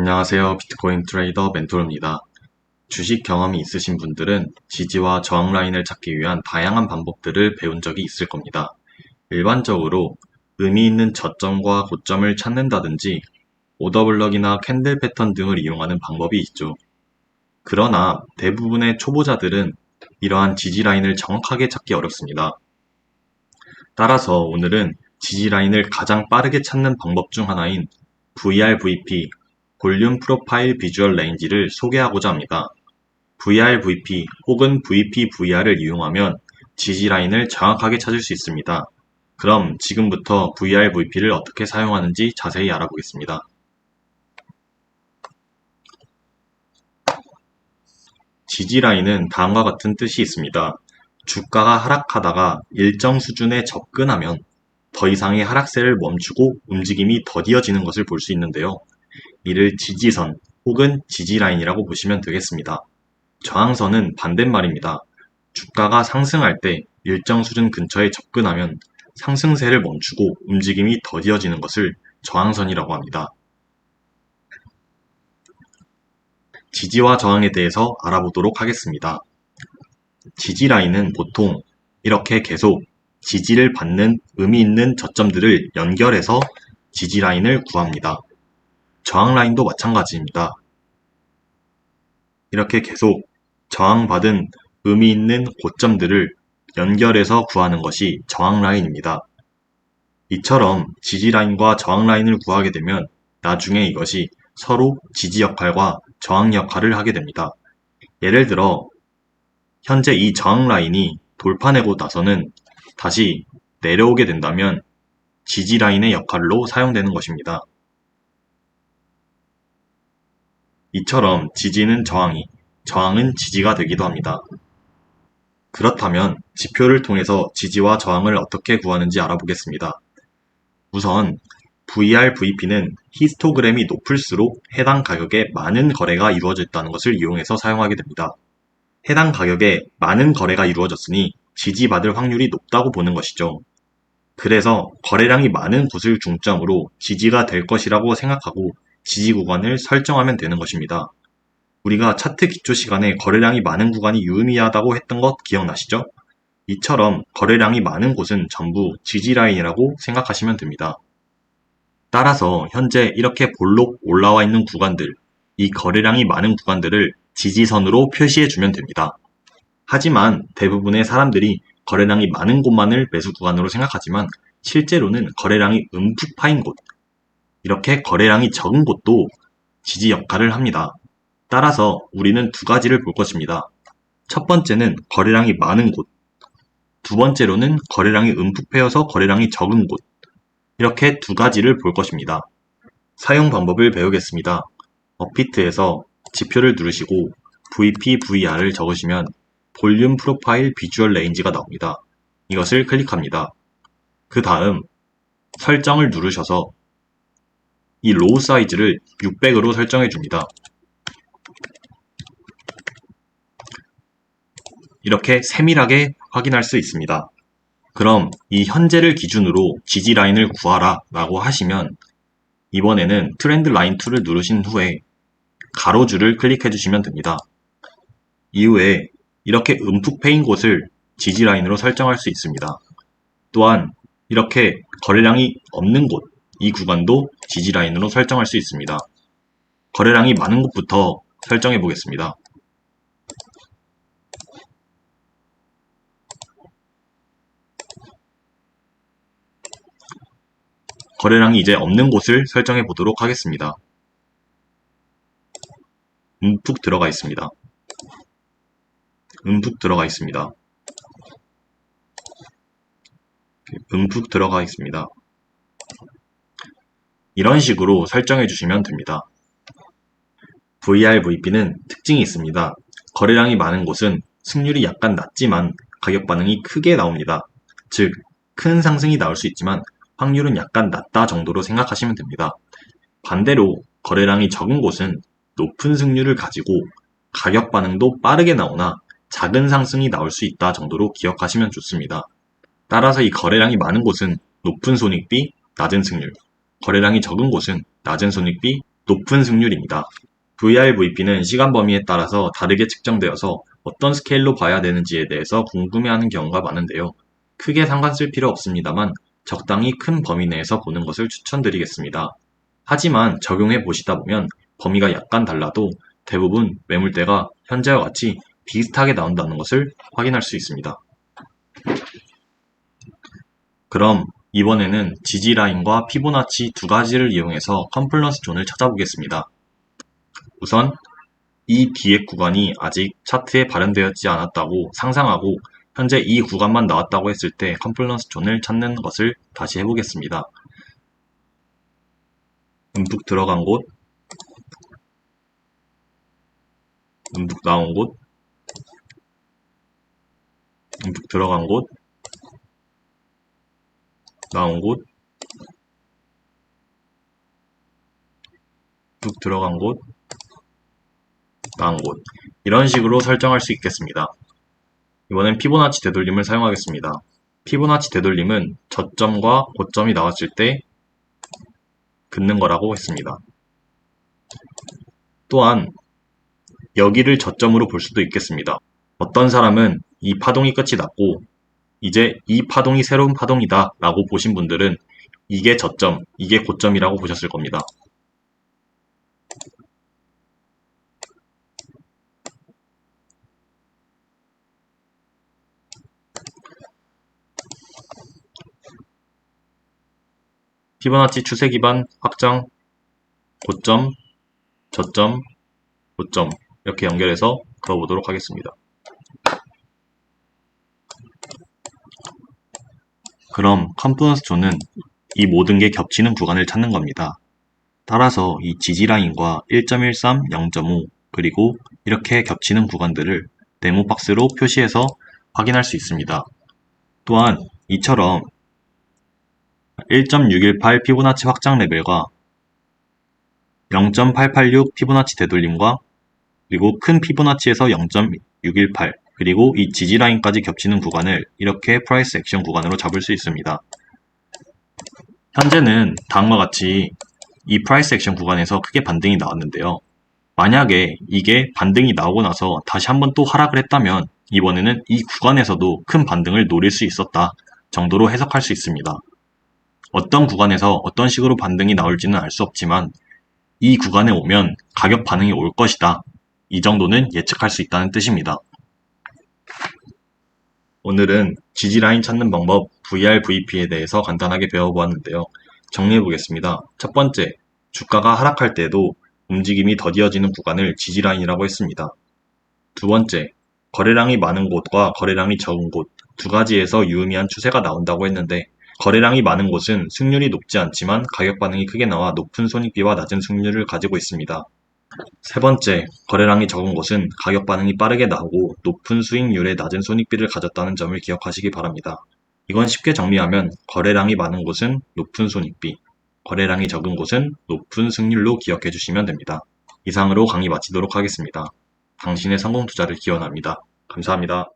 안녕하세요. 비트코인 트레이더 멘토르입니다. 주식 경험이 있으신 분들은 지지와 저항 라인을 찾기 위한 다양한 방법들을 배운 적이 있을 겁니다. 일반적으로 의미 있는 저점과 고점을 찾는다든지 오더블럭이나 캔들 패턴 등을 이용하는 방법이 있죠. 그러나 대부분의 초보자들은 이러한 지지 라인을 정확하게 찾기 어렵습니다. 따라서 오늘은 지지 라인을 가장 빠르게 찾는 방법 중 하나인 VRVP, 볼륨 프로파일 비주얼 레인지를 소개하고자 합니다. VRVP 혹은 VPVR을 이용하면 지지 라인을 정확하게 찾을 수 있습니다. 그럼 지금부터 VRVP를 어떻게 사용하는지 자세히 알아보겠습니다. 지지 라인은 다음과 같은 뜻이 있습니다. 주가가 하락하다가 일정 수준에 접근하면 더 이상의 하락세를 멈추고 움직임이 더디어지는 것을 볼 수 있는데요. 이를 지지선 혹은 지지라인이라고 보시면 되겠습니다. 저항선은 반대말입니다. 주가가 상승할 때 일정 수준 근처에 접근하면 상승세를 멈추고 움직임이 더디어지는 것을 저항선이라고 합니다. 지지와 저항에 대해서 알아보도록 하겠습니다. 지지 라인은 보통 이렇게 계속 지지를 받는 의미 있는 저점들을 연결해서 지지 라인을 구합니다. 저항 라인도 마찬가지입니다. 이렇게 계속 저항받은 의미 있는 고점들을 연결해서 구하는 것이 저항 라인입니다. 이처럼 지지 라인과 저항 라인을 구하게 되면 나중에 이것이 서로 지지 역할과 저항 역할을 하게 됩니다. 예를 들어 현재 이 저항 라인이 돌파내고 나서는 다시 내려오게 된다면 지지 라인의 역할로 사용되는 것입니다. 이처럼 지지는 저항이, 저항은 지지가 되기도 합니다. 그렇다면 지표를 통해서 지지와 저항을 어떻게 구하는지 알아보겠습니다. 우선 VR, VP는 히스토그램이 높을수록 해당 가격에 많은 거래가 이루어졌다는 것을 이용해서 사용하게 됩니다. 해당 가격에 많은 거래가 이루어졌으니 지지받을 확률이 높다고 보는 것이죠. 그래서 거래량이 많은 곳을 중점으로 지지가 될 것이라고 생각하고 지지 구간을 설정하면 되는 것입니다. 우리가 차트 기초 시간에 거래량이 많은 구간이 유의미하다고 했던 것 기억나시죠? 이처럼 거래량이 많은 곳은 전부 지지 라인이라고 생각하시면 됩니다. 따라서 현재 이렇게 볼록 올라와 있는 구간들, 이 거래량이 많은 구간들을 지지선으로 표시해 주면 됩니다. 하지만 대부분의 사람들이 거래량이 많은 곳만을 매수 구간으로 생각하지만 실제로는 거래량이 움푹 파인 곳, 이렇게 거래량이 적은 곳도 지지 역할을 합니다. 따라서 우리는 두 가지를 볼 것입니다. 첫 번째는 거래량이 많은 곳, 두 번째로는 거래량이 움푹 패여서 거래량이 적은 곳, 이렇게 두 가지를 볼 것입니다. 사용 방법을 배우겠습니다. 업비트에서 지표를 누르시고 VP, VR을 적으시면 볼륨 프로파일 비주얼 레인지가 나옵니다. 이것을 클릭합니다. 그 다음 설정을 누르셔서 이 로우 사이즈를 600으로 설정해 줍니다. 이렇게 세밀하게 확인할 수 있습니다. 그럼 이 현재를 기준으로 지지 라인을 구하라 라고 하시면 이번에는 트렌드 라인 툴을 누르신 후에 가로줄을 클릭해 주시면 됩니다. 이후에 이렇게 움푹 패인 곳을 지지 라인으로 설정할 수 있습니다. 또한 이렇게 거래량이 없는 곳, 이 구간도 지지 라인으로 설정할 수 있습니다. 거래량이 많은 곳부터 설정해 보겠습니다. 거래량이 이제 없는 곳을 설정해 보도록 하겠습니다. 움푹 들어가 있습니다. 움푹 들어가 있습니다. 움푹 들어가 있습니다. 이런 식으로 설정해 주시면 됩니다. VRVP는 특징이 있습니다. 거래량이 많은 곳은 승률이 약간 낮지만 가격 반응이 크게 나옵니다. 즉, 큰 상승이 나올 수 있지만 확률은 약간 낮다 정도로 생각하시면 됩니다. 반대로 거래량이 적은 곳은 높은 승률을 가지고 가격 반응도 빠르게 나오나 작은 상승이 나올 수 있다 정도로 기억하시면 좋습니다. 따라서 이 거래량이 많은 곳은 높은 손익비, 낮은 승률, 거래량이 적은 곳은 낮은 손익비, 높은 승률입니다. VRVP는 시간 범위에 따라서 다르게 측정되어서 어떤 스케일로 봐야 되는지에 대해서 궁금해하는 경우가 많은데요. 크게 상관 쓸 필요 없습니다만 적당히 큰 범위 내에서 보는 것을 추천드리겠습니다. 하지만 적용해 보시다 보면 범위가 약간 달라도 대부분 매물대가 현재와 같이 비슷하게 나온다는 것을 확인할 수 있습니다. 그럼 이번에는 지지 라인과 피보나치 두 가지를 이용해서 컴플런스 존을 찾아보겠습니다. 우선 이 뒤에 구간이 아직 차트에 발현되었지 않았다고 상상하고 현재 이 구간만 나왔다고 했을 때 컴플런스 존을 찾는 것을 다시 해보겠습니다. 움푹 들어간 곳, 움푹 나온 곳, 움푹 들어간 곳, 나온 곳, 뚝 들어간 곳, 나온 곳. 이런 식으로 설정할 수 있겠습니다. 이번엔 피보나치 되돌림을 사용하겠습니다. 피보나치 되돌림은 저점과 고점이 나왔을 때 긋는 거라고 했습니다. 또한 여기를 저점으로 볼 수도 있겠습니다. 어떤 사람은 이 파동이 끝이 났고 이제 이 파동이 새로운 파동이다 라고 보신 분들은 이게 저점, 이게 고점이라고 보셨을 겁니다. 피보나치 추세 기반 확장 고점, 저점, 고점 이렇게 연결해서 그어보도록 하겠습니다. 그럼 컴플런스 존은 이 모든 게 겹치는 구간을 찾는 겁니다. 따라서 이 지지 라인과 1.13, 0.5 그리고 이렇게 겹치는 구간들을 네모 박스로 표시해서 확인할 수 있습니다. 또한 이처럼 1.618 피보나치 확장 레벨과 0.886 피보나치 되돌림과 그리고 큰 피보나치에서 0.618 그리고 이 지지 라인까지 겹치는 구간을 이렇게 프라이스 액션 구간으로 잡을 수 있습니다. 현재는 다음과 같이 이 프라이스 액션 구간에서 크게 반등이 나왔는데요. 만약에 이게 반등이 나오고 나서 다시 한번 또 하락을 했다면 이번에는 이 구간에서도 큰 반등을 노릴 수 있었다 정도로 해석할 수 있습니다. 어떤 구간에서 어떤 식으로 반등이 나올지는 알 수 없지만 이 구간에 오면 가격 반응이 올 것이다. 이 정도는 예측할 수 있다는 뜻입니다. 오늘은 지지라인 찾는 방법 VRVP에 대해서 간단하게 배워보았는데요. 정리해 보겠습니다. 첫 번째, 주가가 하락할 때도 움직임이 더디어지는 구간을 지지라인이라고 했습니다. 두 번째, 거래량이 많은 곳과 거래량이 적은 곳 두 가지에서 유의미한 추세가 나온다고 했는데 거래량이 많은 곳은 승률이 높지 않지만 가격 반응이 크게 나와 높은 손익비와 낮은 승률을 가지고 있습니다. 세 번째, 거래량이 적은 곳은 가격 반응이 빠르게 나오고 높은 수익률에 낮은 손익비를 가졌다는 점을 기억하시기 바랍니다. 이건 쉽게 정리하면 거래량이 많은 곳은 높은 손익비, 거래량이 적은 곳은 높은 승률로 기억해 주시면 됩니다. 이상으로 강의 마치도록 하겠습니다. 당신의 성공 투자를 기원합니다. 감사합니다.